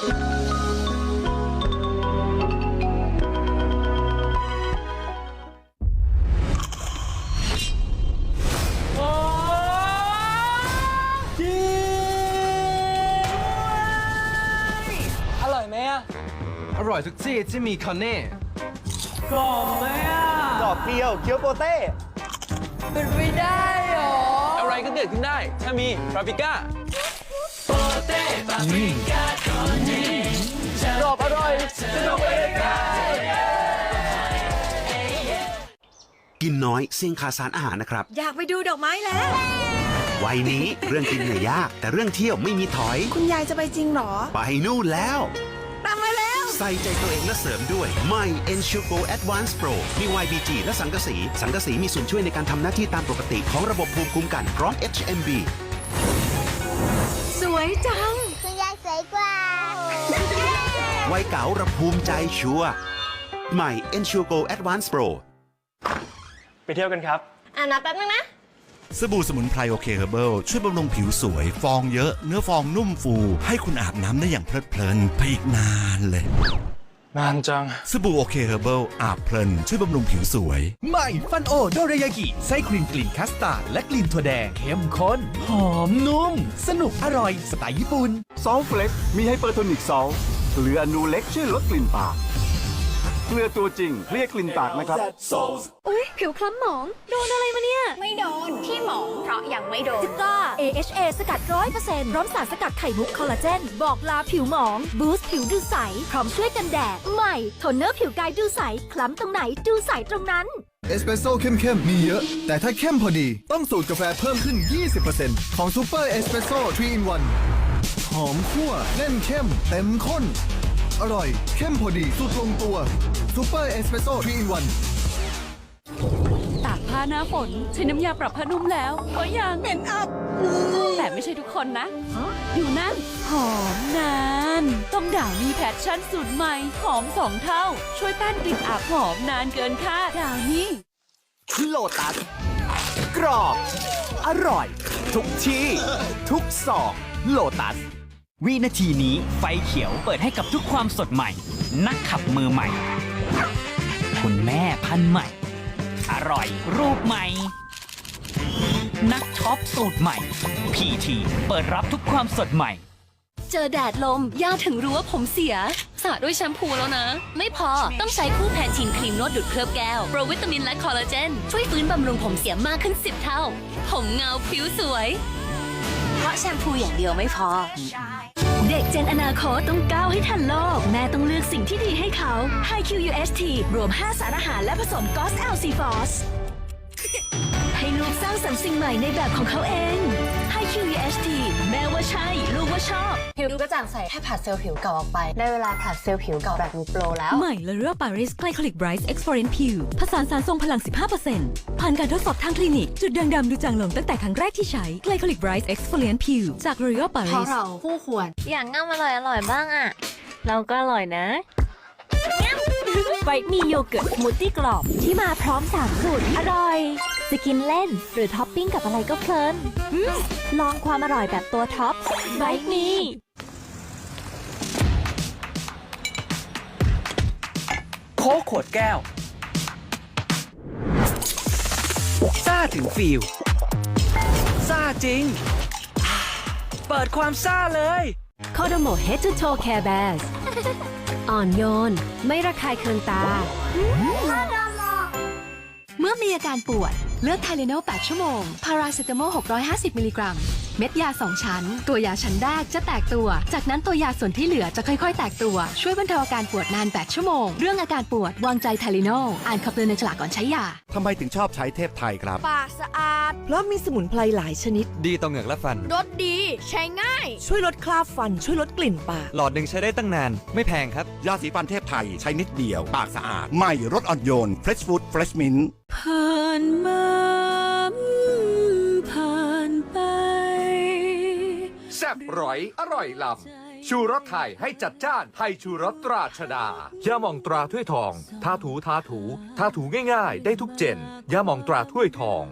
อร่อยไหมอะอร่อยทุกที่ที่มีคอนเน่กรอบไหมอะดอกเกียวเกียวโปเต้เป็นไปได้หรอ อะไรก็เกิดขึ้นได้ ถ้ามีปาปริก้ากร กินน้อยเสี่ยงขาดสารอาหารนะครับ อยากไปดูดอกไม้แล้ว วัยนี้เรื่องกินเนี่ยยาก แต่เรื่องเที่ยวไม่มีถอย คุณยายจะไปจริงเหรอ ไปนู่นแล้ว ตามมาแล้ว ใส่ใจตัวเองและเสริมด้วยใหม่ Ensugo Advanced Pro มี YBG และสังกะสี สังกะสีมีส่วนช่วยในการทำหน้าที่ตามปกติของระบบภูมิคุ้มกันพร้อม HMB สวยจัง คุณยายสวยกว่า วัยเก๋าระภูมิใจชัวร์ใหม่ Ensugo Advanced Pro ไป เที่ยวกันครับ อ่านับแป๊บนึงนะ สบู่สมุนไพรโอเคเฮอร์เบิลช่วยบำรุงผิวสวย ฟองเยอะ เนื้อฟองนุ่มฟู ให้คุณอาบน้ำได้อย่างเพลิดเพลินไปอีกนานเลย นานจัง สบู่โอเคเฮอร์เบิลอาบเพลิน ช่วยบำรุงผิวสวย ใหม่ฟันโอโดรายากิไส้ครีมกลิ่นคัสตาร์ดและกลิ่นถั่วแดงเข้มข้น หอมนุ่ม สนุกอร่อยสไตล์ญี่ปุ่น ซอลเฟล็กมีไฮเปอร์โทนิกซอลเกลืออนูเล็กช่วยลดกลิ่นปาก เกลือตัวจริงเคลียร์กลิ่นปากนะครับ อุ้ยผิวคล้ำหมอง โดนอะไรมาเนี่ย ไม่โดนที่หมองเพราะยังไม่โดน ก้า AHA สกัดร้อยเปอร์เซ็นต์พร้อมสารสกัดไข่มุกคอลลาเจน บอกลาผิวหมอง บูสต์ผิวดูใส พร้อมช่วยกันแดด ใหม่ โทนเนอร์ผิวกายดูใส คล้ำตรงไหนดูใสตรงนั้น เอสเปรสโซ่เข้มๆ มีเยอะ แต่ถ้าเข้มพอดี ต้องสูตรกาแฟเพิ่มขึ้น 20%ของซูเปอร์เอสเปรสโซ่3 in 1หอมคั่วแน่นเข้ม เต็มข้น อร่อย เข้มพอดีสูตรลงตัวซูเปอร์เอสเปรสโซ่3 in 1ตากผ้าหน้าฝน ใช้น้ำยาปรับผ้านุ่มแล้ว ก็ยังเหม็นอับแต่ไม่ใช่ทุกคนนะ อยู่นั่น หอมนาน ต้องด่าวนี่แพชชั่นสูตรใหม่ หอมสองเท่า ช่วยต้านกลิ่นอับหอมนานเกินคาดด่าวนี่โลตัสกรอบ อร่อย ทุกที่ ทุกซองโลตัส วินาทีนี้ไฟเขียวเปิดให้กับทุกความสดใหม่ นักขับมือใหม่ คุณแม่พันธุ์ใหม่ อร่อยรูปใหม่ นักช็อปสูตรใหม่ PT เปิดรับทุกความสดใหม่ เจอแดดลม ย่าถึงรู้ว่าผมเสียสระด้วยแชมพูแล้วนะ ไม่พอต้องใช้คู่แพนทีนครีมนวดดูดเคลือบแก้ว โปรวิตามินและคอลลาเจน ช่วยฟื้นบำรุงผมเสียมากขึ้น 10 เท่า ผมเงาผิวสวย เพราะแชมพูอย่างเดียวไม่พอ เด็กเจนอนาคตต้องก้าวให้ทันโลก แม่ต้องเลือกสิ่งที่ดีให้เขา High QUST รวม 5 สารอาหารและผสมกอส LC f o s ให้ลูกสร้างสรรค์สิ่งใหม่ในแบบของเขาเอง High QUST แม่ว่า ผิวดูกระจ่างใสแค่ผัดเซลล์ผิวเก่าออกไป ได้เวลาผัดเซลล์ผิวเก่าแบบมีโปรแล้ว ใหม่ละเรีย Paris Glycolic Bright Exfoliant ผิวผสานสารทรงพลัง 15%ผ่านการทดสอบทางคลินิก จุดด่างดำดูจางลงตั้งแต่ครั้งแรกที่ใช้ Glycolic Bright Exfoliant ผิวจาก L'Oreal เพราะ Paris เราคู่ควรอย่างง่ำอร่อยอร่อยบ้างอะเราก็อร่อยนะไบรท์มีโยเกิร์ตสมูทตี้กรอบ ที่มาพร้อม3สูตร อร่อย จะกินเล่นหรือท็อปปิ้งกับอะไรก็เพลินอืมลองความอร่อยแบบตัวท็อปไบรท์มี โค้กขวดแก้วซ่าถึงฟิลซ่าจริง เปิดความซ่าเลยโคโดโม Head to Toe Care Bears อ่อนโยน ไม่ระคายเคืองตา เมื่อมีอาการปวด เลือกไทเลโน8ชั่วโมง พาราเซตามอล 650 มิลลิกรัม เม็ดยา 2 ชั้น ตัวยาชั้นแรกจะแตกตัว จากนั้นตัวยาส่วนที่เหลือจะค่อยๆ แตกตัว ช่วยบรรเทาอาการปวดนาน 8 ชั่วโมง เรื่องอาการปวด วางใจไทเลโนอ่านคำเตือนในฉลากก่อนใช้ยา ทำไมถึงชอบใช้เทพไทยครับ ปากสะอาด เพราะมีสมุนไพรหลายชนิด ดีต่อเหงือกและฟัน รสดี ใช้ง่าย ช่วยลดคราบฟัน ช่วยลดกลิ่นปาก หลอดหนึ่งใช้ได้ตั้งนาน ไม่แพงครับ ยาสีฟันเทพไทยใช้นิดเดียว ปากสะอาดใหม่รสอ่อนโยน Fresh Food Fresh Mint ผ่านมา ร้อย อร่อยล้ำชูรสไทยให้จัดจ้านไทยชูรสตราชดาย่ามองตราถ้วยทองทาถูทาถูทาถูง่ายๆ ได้ทุกเจนย่ามองตราถ้วยทอง